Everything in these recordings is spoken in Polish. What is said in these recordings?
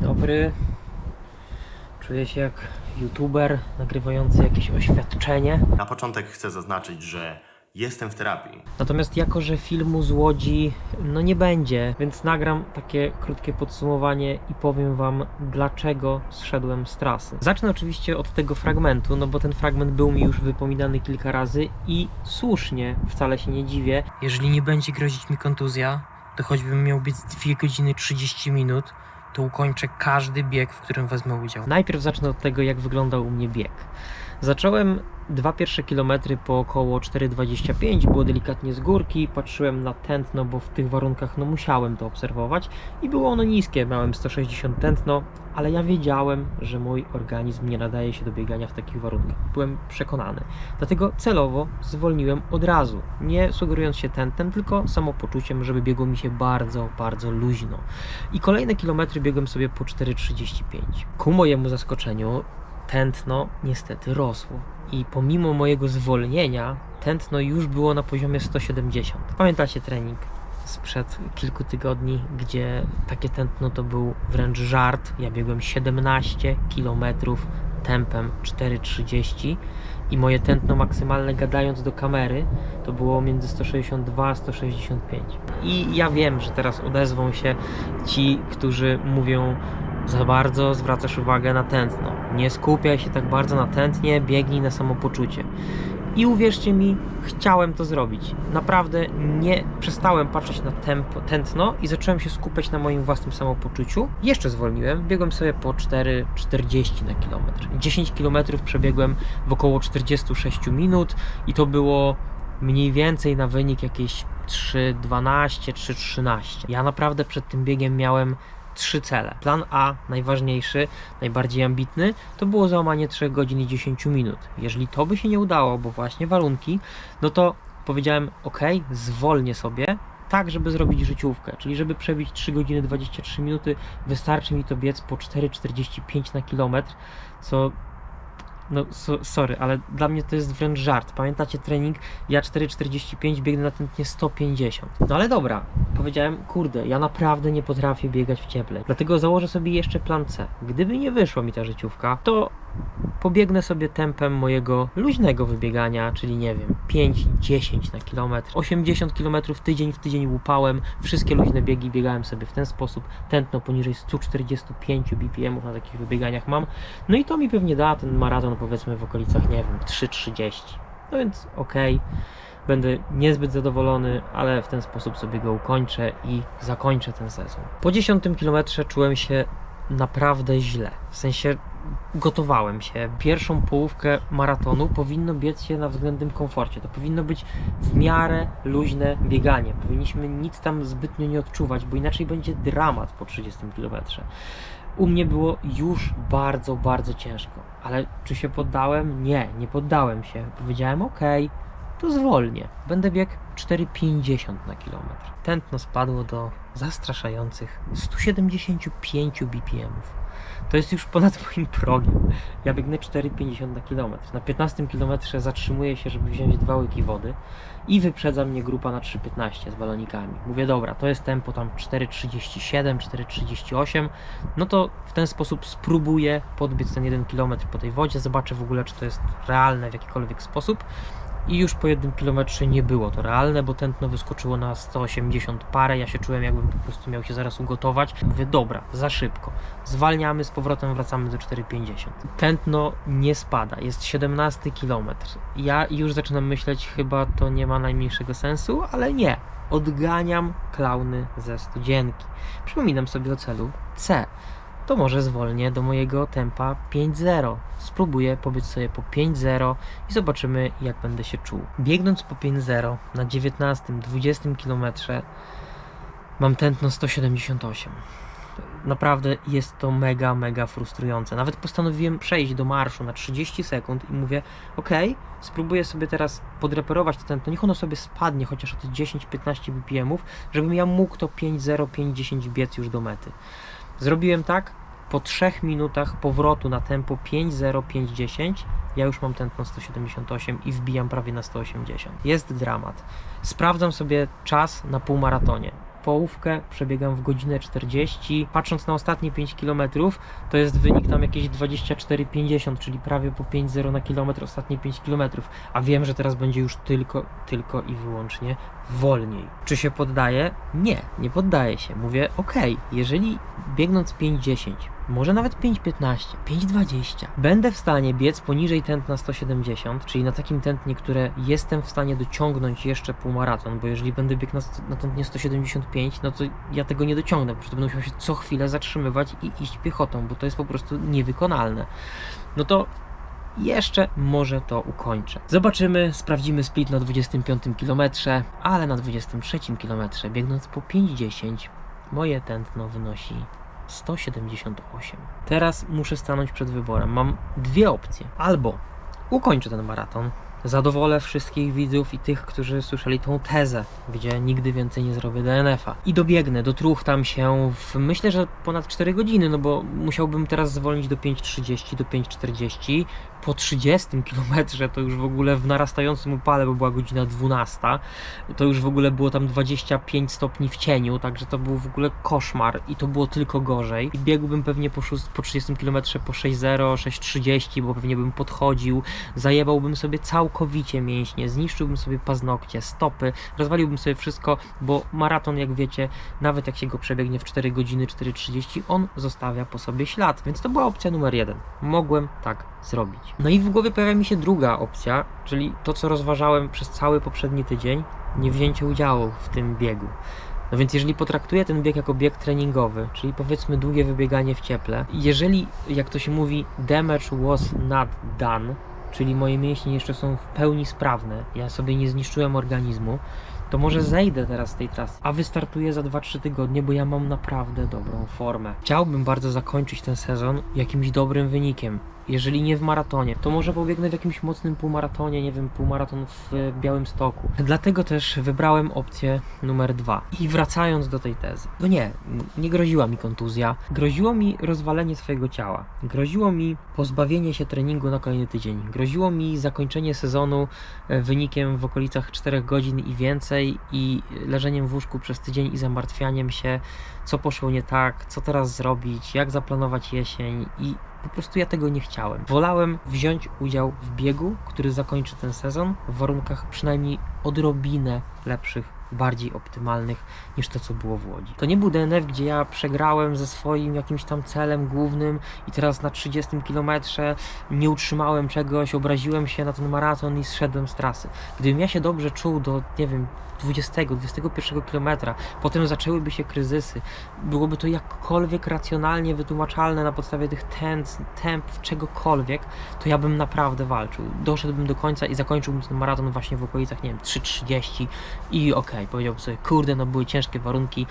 dobry. Czuję się jak youtuber nagrywający jakieś oświadczenie. Na początek chcę zaznaczyć, że jestem w terapii. Natomiast jako, że filmu z Łodzi no nie będzie, więc nagram takie krótkie podsumowanie i powiem wam dlaczego zszedłem z trasy. Zacznę oczywiście od tego fragmentu, no bo ten fragment był mi już wypominany kilka razy i słusznie, wcale się nie dziwię. Jeżeli nie będzie grozić mi kontuzja, to choćbym miał być 2 godziny 30 minut, to ukończę każdy bieg, w którym wezmę udział. Najpierw zacznę od tego, jak wyglądał u mnie bieg. Zacząłem dwa pierwsze kilometry po około 4,25, było delikatnie z górki, patrzyłem na tętno, bo w tych warunkach no musiałem to obserwować i było ono niskie, miałem 160 tętno, ale ja wiedziałem, że mój organizm nie nadaje się do biegania w takich warunkach. Byłem przekonany. Dlatego celowo zwolniłem od razu, nie sugerując się tętnem, tylko samopoczuciem, żeby biegło mi się bardzo, bardzo luźno. I kolejne kilometry biegłem sobie po 4,35. Ku mojemu zaskoczeniu tętno niestety rosło. I pomimo mojego zwolnienia, tętno już było na poziomie 170. Pamiętacie trening sprzed kilku tygodni, gdzie takie tętno to był wręcz żart. Ja biegłem 17 km tempem 4,30 i moje tętno maksymalne gadając do kamery to było między 162 a 165. I ja wiem, że teraz odezwą się ci, którzy mówią za bardzo zwracasz uwagę na tętno. Nie skupiaj się tak bardzo na tętnie, biegnij na samopoczucie. I uwierzcie mi, chciałem to zrobić. Naprawdę nie przestałem patrzeć na tempo, tętno i zacząłem się skupiać na moim własnym samopoczuciu. Jeszcze zwolniłem, biegłem sobie po 4,40 na kilometr. 10 kilometrów przebiegłem w około 46 minut i to było mniej więcej na wynik jakieś 3,12, 3,13. Ja naprawdę przed tym biegiem miałem trzy cele. Plan A, najważniejszy, najbardziej ambitny, to było załamanie 3 godzin i 10 minut. Jeżeli to by się nie udało, bo właśnie warunki, no to powiedziałem, ok, zwolnię sobie, tak, żeby zrobić życiówkę, czyli żeby przebić 3 godziny 23 minuty, wystarczy mi to biec po 4,45 na kilometr, co no, so, sorry, ale dla mnie to jest wręcz żart. Pamiętacie trening? Ja 4,45 biegnę na tętnie 150. No ale dobra, powiedziałem, kurde, ja naprawdę nie potrafię biegać w cieple. Dlatego założę sobie jeszcze plan C. Gdyby nie wyszła mi ta życiówka, to pobiegnę sobie tempem mojego luźnego wybiegania, czyli nie wiem, 5-10 na kilometr, 80 km tydzień w tydzień łupałem, wszystkie luźne biegi biegałem sobie w ten sposób, tętno poniżej 145 BPM na takich wybieganiach mam, no i to mi pewnie da ten maraton powiedzmy w okolicach, nie wiem, 3,30. No więc okej, będę niezbyt zadowolony, ale w ten sposób sobie go ukończę i zakończę ten sezon. Po 10 kilometrze czułem się naprawdę źle. W sensie gotowałem się. Pierwszą połówkę maratonu powinno biec się na względnym komforcie. To powinno być w miarę luźne bieganie. Powinniśmy nic tam zbytnio nie odczuwać, bo inaczej będzie dramat po 30 kilometrze. U mnie było już bardzo, bardzo ciężko. Ale czy się poddałem? Nie, nie poddałem się. Powiedziałem ok, to zwolnię. Będę biegł 4,50 na kilometr. Tętno spadło do zastraszających 175 BPM-ów. To jest już ponad moim progiem. Ja biegnę 4,50 na kilometr. Na 15 kilometrze zatrzymuję się, żeby wziąć dwa łyki wody i wyprzedza mnie grupa na 3,15 z balonikami. Mówię, dobra, to jest tempo tam 4,37, 4,38. No to w ten sposób spróbuję podbiec ten 1 km po tej wodzie, zobaczę w ogóle, czy to jest realne w jakikolwiek sposób. I już po jednym kilometrze nie było to realne, bo tętno wyskoczyło na 180 parę. Ja się czułem, jakbym po prostu miał się zaraz ugotować. Mówię, dobra, za szybko. Zwalniamy, z powrotem wracamy do 4,50. Tętno nie spada, jest 17 kilometr. Ja już zaczynam myśleć, chyba to nie ma najmniejszego sensu, ale nie. Odganiam klauny ze studzienki. Przypominam sobie o celu C to może zwolnię do mojego tempa 5.0. Spróbuję pobiec sobie po 5.0 i zobaczymy jak będę się czuł. Biegnąc po 5.0 na 19-20 km mam tętno 178. Naprawdę jest to mega, mega frustrujące. Nawet postanowiłem przejść do marszu na 30 sekund i mówię, ok, spróbuję sobie teraz podreperować to tętno, niech ono sobie spadnie chociaż o te 10-15 BPM-ów, żebym ja mógł to 5.0, 5.10 biec już do mety. Zrobiłem tak, po 3 minutach powrotu na tempo 5.05.10 ja już mam tętno 178 i wbijam prawie na 180. Jest dramat. Sprawdzam sobie czas na półmaratonie. połówkę przebiegam w godzinę 40. Patrząc na ostatnie 5 km, to jest wynik tam jakieś 24,50, czyli prawie po 5,0 na kilometr ostatnie 5 km. A wiem, że teraz będzie już tylko, tylko i wyłącznie wolniej. Czy się poddaję? Nie, nie poddaję się. Mówię, ok, jeżeli biegnąc 5,10, może nawet 5,15, 5,20, będę w stanie biec poniżej tętna 170, czyli na takim tętnie, które jestem w stanie dociągnąć jeszcze półmaraton, bo jeżeli będę biegł na, na tętnie 175, no to ja tego nie dociągnę, po prostu będę musiał się co chwilę zatrzymywać i iść piechotą, bo to jest po prostu niewykonalne. No to jeszcze może to ukończę. Zobaczymy, sprawdzimy split na 25 km, ale na 23 km biegnąc po 5,10 moje tętno wynosi 178. Teraz muszę stanąć przed wyborem. Mam dwie opcje. Albo ukończę ten maraton, zadowolę wszystkich widzów i tych, którzy słyszeli tą tezę, gdzie nigdy więcej nie zrobię DNF-a. I dobiegnę, dotruchtam się w myślę, że ponad 4 godziny, no bo musiałbym teraz zwolnić do 5.30, do 5.40. Po 30 kilometrze to już w ogóle w narastającym upale, bo była godzina 12, to już w ogóle było tam 25 stopni w cieniu, także to był w ogóle koszmar i to było tylko gorzej. I biegłbym pewnie po, szóst- po 30 km po 6.0, 6.30, bo pewnie bym podchodził, zajebałbym sobie całkowicie mięśnie, zniszczyłbym sobie paznokcie, stopy, rozwaliłbym sobie wszystko, bo maraton, jak wiecie, nawet jak się go przebiegnie w 4 godziny 4.30, on zostawia po sobie ślad, więc to była opcja numer jeden. Mogłem tak zrobić. No i w głowie pojawia mi się druga opcja, czyli to, co rozważałem przez cały poprzedni tydzień, nie wzięcie udziału w tym biegu. No więc jeżeli potraktuję ten bieg jako bieg treningowy, czyli powiedzmy długie wybieganie w cieple, jeżeli, jak to się mówi, damage was not done, czyli moje mięśnie jeszcze są w pełni sprawne, ja sobie nie zniszczyłem organizmu, to może zejdę teraz z tej trasy, a wystartuję za 2-3 tygodnie, bo ja mam naprawdę dobrą formę. Chciałbym bardzo zakończyć ten sezon jakimś dobrym wynikiem. Jeżeli nie w maratonie, to może pobiegnę w jakimś mocnym półmaratonie, nie wiem, półmaraton w e, Białym Stoku. Dlatego też wybrałem opcję numer dwa. I wracając do tej tezy. No nie, nie groziła mi kontuzja. Groziło mi rozwalenie swojego ciała. Groziło mi pozbawienie się treningu na kolejny tydzień. Groziło mi zakończenie sezonu e, wynikiem w okolicach 4 godzin i więcej i leżeniem w łóżku przez tydzień i zamartwianiem się, co poszło nie tak, co teraz zrobić, jak zaplanować jesień i po prostu ja tego nie chciałem. Wolałem wziąć udział w biegu, który zakończy ten sezon w warunkach przynajmniej odrobinę lepszych, bardziej optymalnych niż to, co było w Łodzi. To nie był DNF, gdzie ja przegrałem ze swoim jakimś tam celem głównym i teraz na 30 kilometrze nie utrzymałem czegoś, obraziłem się na ten maraton i zszedłem z trasy. Gdybym ja się dobrze czuł do, nie wiem, 20, 21 kilometra, potem zaczęłyby się kryzysy, byłoby to jakkolwiek racjonalnie wytłumaczalne na podstawie tych tętn, temp, czegokolwiek, to ja bym naprawdę walczył. Doszedłbym do końca i zakończyłbym ten maraton właśnie w okolicach, nie wiem, 3.30 i okej, powiedziałbym sobie, kurde, no były ciężkie warunki,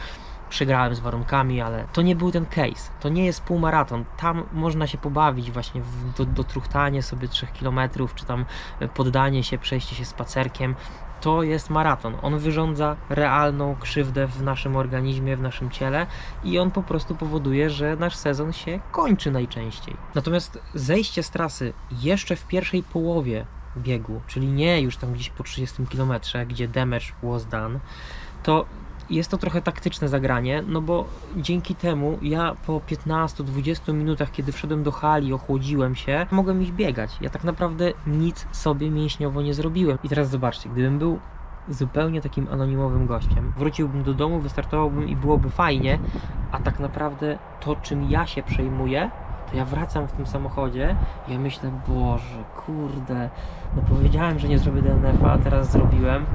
przegrałem z warunkami, ale to nie był ten case. To nie jest półmaraton. Tam można się pobawić właśnie w do, dotruchtanie sobie 3 km, czy tam e, poddanie się, przejście się spacerkiem. To jest maraton. On wyrządza realną krzywdę w naszym organizmie, w naszym ciele i on po prostu powoduje, że nasz sezon się kończy najczęściej. Natomiast zejście z trasy jeszcze w pierwszej połowie biegu, czyli nie już tam gdzieś po 30 km, gdzie damage was done, to jest to trochę taktyczne zagranie, no bo dzięki temu ja po 15-20 minutach, kiedy wszedłem do hali, ochłodziłem się, mogłem iść biegać. Ja tak naprawdę nic sobie mięśniowo nie zrobiłem. I teraz zobaczcie, gdybym był zupełnie takim anonimowym gościem, wróciłbym do domu, wystartowałbym i byłoby fajnie, a tak naprawdę to, czym ja się przejmuję, to ja wracam w tym samochodzie i ja myślę, Boże, kurde, no powiedziałem, że nie zrobię DNF-a, a teraz zrobiłem.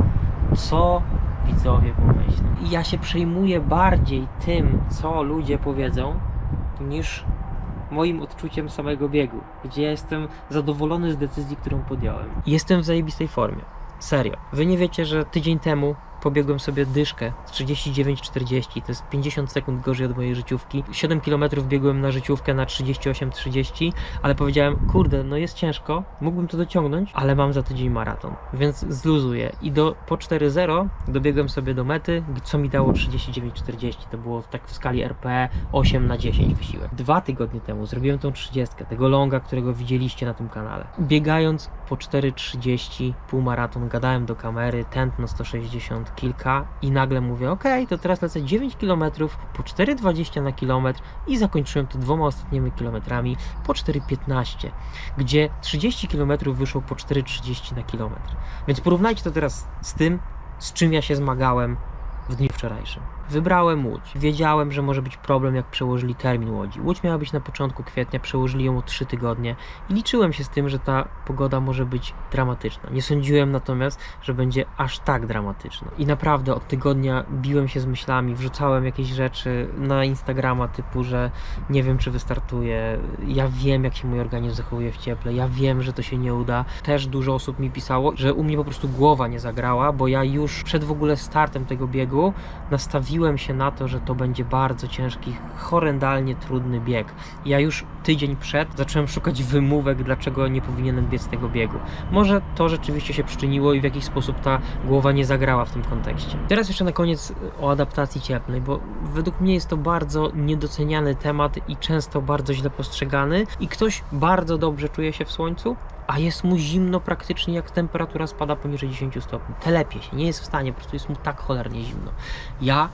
Co widzowie pomyślą? I ja się przejmuję bardziej tym, co ludzie powiedzą, niż moim odczuciem samego biegu, gdzie ja jestem zadowolony z decyzji, którą podjąłem. Jestem w zajebistej formie. Serio. Wy nie wiecie, że tydzień temu pobiegłem sobie dyszkę z 39,40, to jest 50 sekund gorzej od mojej życiówki. 7 km biegłem na życiówkę na 38,30, ale powiedziałem, kurde, no jest ciężko, mógłbym to dociągnąć, ale mam za tydzień maraton, więc zluzuję. I do, po 4.0 dobiegłem sobie do mety, co mi dało 39,40, to było tak w skali RPE 8 na 10 wysiłek. Dwa tygodnie temu zrobiłem tą 30, tego longa, którego widzieliście na tym kanale. Biegając po 4.30 półmaraton, gadałem do kamery, tętno 160, kilka i nagle mówię, ok, to teraz lecę 9 km po 4,20 na kilometr i zakończyłem to dwoma ostatnimi kilometrami po 4,15, gdzie 30 km wyszło po 4,30 na kilometr. Więc porównajcie to teraz z tym, z czym ja się zmagałem w dniu wczorajszym. Wybrałem Łódź. Wiedziałem, że może być problem, jak przełożyli termin Łodzi. Łódź miała być na początku kwietnia, przełożyli ją o 3 tygodnie i liczyłem się z tym, że ta pogoda może być dramatyczna. Nie sądziłem natomiast, że będzie aż tak dramatyczna. I naprawdę od tygodnia biłem się z myślami, wrzucałem jakieś rzeczy na Instagrama typu, że nie wiem, czy wystartuję. Ja wiem, jak się mój organizm zachowuje w cieple. Ja wiem, że to się nie uda. Też dużo osób mi pisało, że u mnie po prostu głowa nie zagrała, bo ja już przed w ogóle startem tego biegu nastawiłem się na to, że to będzie bardzo ciężki, horrendalnie trudny bieg. Ja już tydzień przed zacząłem szukać wymówek, dlaczego nie powinienem biec tego biegu. Może to rzeczywiście się przyczyniło i w jakiś sposób ta głowa nie zagrała w tym kontekście. Teraz jeszcze na koniec o adaptacji cieplnej, bo według mnie jest to bardzo niedoceniany temat i często bardzo źle postrzegany i ktoś bardzo dobrze czuje się w słońcu, a jest mu zimno praktycznie jak temperatura spada poniżej 10 stopni. Telepie się, nie jest w stanie, po prostu jest mu tak cholernie zimno. Ja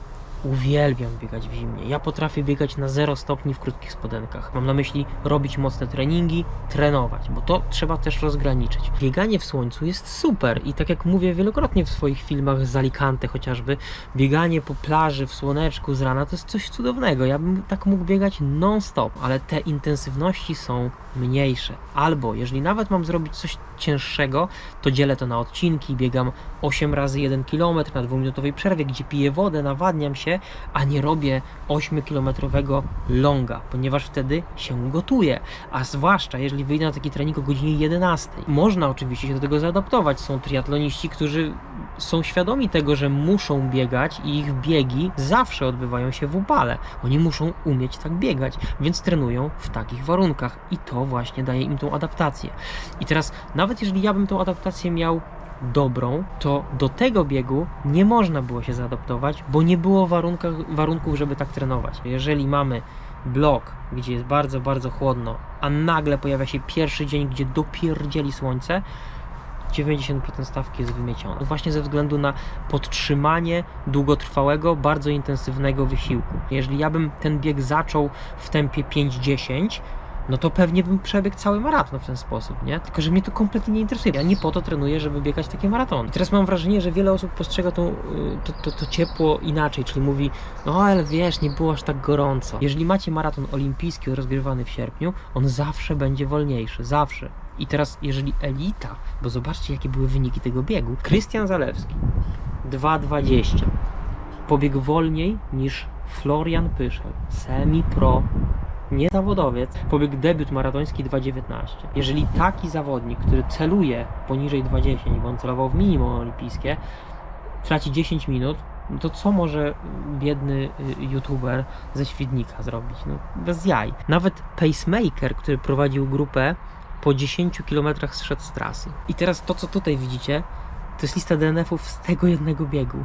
uwielbiam biegać w zimnie. Ja potrafię biegać na 0 stopni w krótkich spodenkach. Mam na myśli robić mocne treningi, trenować, bo to trzeba też rozgraniczyć. Bieganie w słońcu jest super i tak jak mówię wielokrotnie w swoich filmach z Alicante chociażby, bieganie po plaży w słoneczku z rana to jest coś cudownego. Ja bym tak mógł biegać non-stop, ale te intensywności są mniejsze. Albo jeżeli nawet mam zrobić coś cięższego, to dzielę to na odcinki, biegam 8 razy 1 km na dwuminutowej przerwie, gdzie piję wodę, nawadniam się, a nie robię 8-kilometrowego longa, ponieważ wtedy się gotuję. A zwłaszcza jeżeli wyjdę na taki trening o godzinie 11. Można oczywiście się do tego zaadaptować. Są triatloniści, którzy są świadomi tego, że muszą biegać i ich biegi zawsze odbywają się w upale. Oni muszą umieć tak biegać, więc trenują w takich warunkach i to właśnie daje im tą adaptację. I teraz, nawet jeżeli ja bym tą adaptację miał dobrą, to do tego biegu nie można było się zaadaptować, bo nie było warunków, żeby tak trenować. Jeżeli mamy blok, gdzie jest bardzo, bardzo chłodno, a nagle pojawia się pierwszy dzień, gdzie dopierdzieli słońce, 90% stawki jest wymiecione. Właśnie ze względu na podtrzymanie długotrwałego, bardzo intensywnego wysiłku. Jeżeli ja bym ten bieg zaczął w tempie 5-10, no to pewnie bym przebiegł cały maraton w ten sposób, nie? Tylko, że mnie to kompletnie nie interesuje. Ja nie po to trenuję, żeby biegać takie maratony. I teraz mam wrażenie, że wiele osób postrzega y, to, to, to ciepło inaczej, czyli mówi, no ale wiesz, nie było aż tak gorąco. Jeżeli macie maraton olimpijski rozgrywany w sierpniu, on zawsze będzie wolniejszy, zawsze. I teraz, jeżeli elita, bo zobaczcie, jakie były wyniki tego biegu. Krystian Zalewski 2,20 pobiegł wolniej niż Florian Pyszel, semi-pro nie zawodowiec, pobiegł debiut maratoński 2.19. Jeżeli taki zawodnik, który celuje poniżej 2.10, bo on celował w minimum olimpijskie, traci 10 minut, no to co może biedny y, youtuber ze Świdnika zrobić? No, bez jaj. Nawet pacemaker, który prowadził grupę, po 10 km zszedł z trasy. I teraz to, co tutaj widzicie, to jest lista DNF-ów z tego jednego biegu.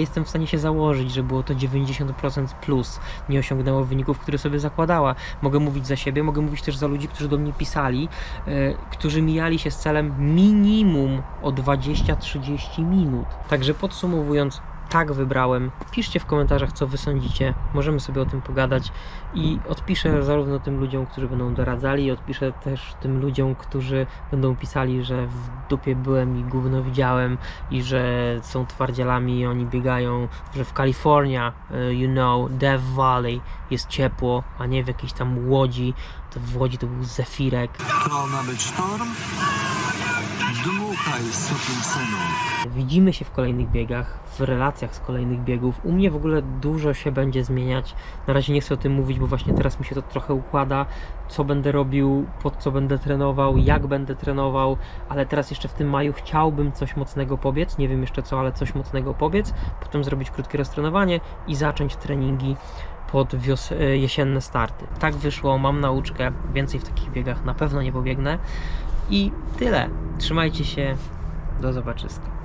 Jestem w stanie się założyć, że było to 90% plus. Nie osiągnęło wyników, które sobie zakładała. Mogę mówić za siebie, mogę mówić też za ludzi, którzy do mnie pisali, e, którzy mijali się z celem minimum o 20-30 minut. Także podsumowując, tak wybrałem. Piszcie w komentarzach, co wy sądzicie. Możemy sobie o tym pogadać i odpiszę zarówno tym ludziom, którzy będą doradzali, i odpiszę też tym ludziom, którzy będą pisali, że w dupie byłem i gówno widziałem i że są twardzielami i oni biegają, że w Kalifornia, y, you know, Death Valley jest ciepło, a nie w jakiejś tam Łodzi. To w Łodzi to był zefirek. To ma być sztorm? Dmuchaj. Widzimy się w kolejnych biegach, w relacjach z kolejnych biegów. U mnie w ogóle dużo się będzie zmieniać. Na razie nie chcę o tym mówić, bo właśnie teraz mi się to trochę układa, co będę robił, pod co będę trenował, jak będę trenował, ale teraz jeszcze w tym maju chciałbym coś mocnego pobiec, nie wiem jeszcze co, ale coś mocnego pobiec, potem zrobić krótkie roztrenowanie i zacząć treningi pod wios- e, jesienne starty. Tak wyszło, mam nauczkę, więcej w takich biegach na pewno nie pobiegnę i tyle. Trzymajcie się, do zobaczyska.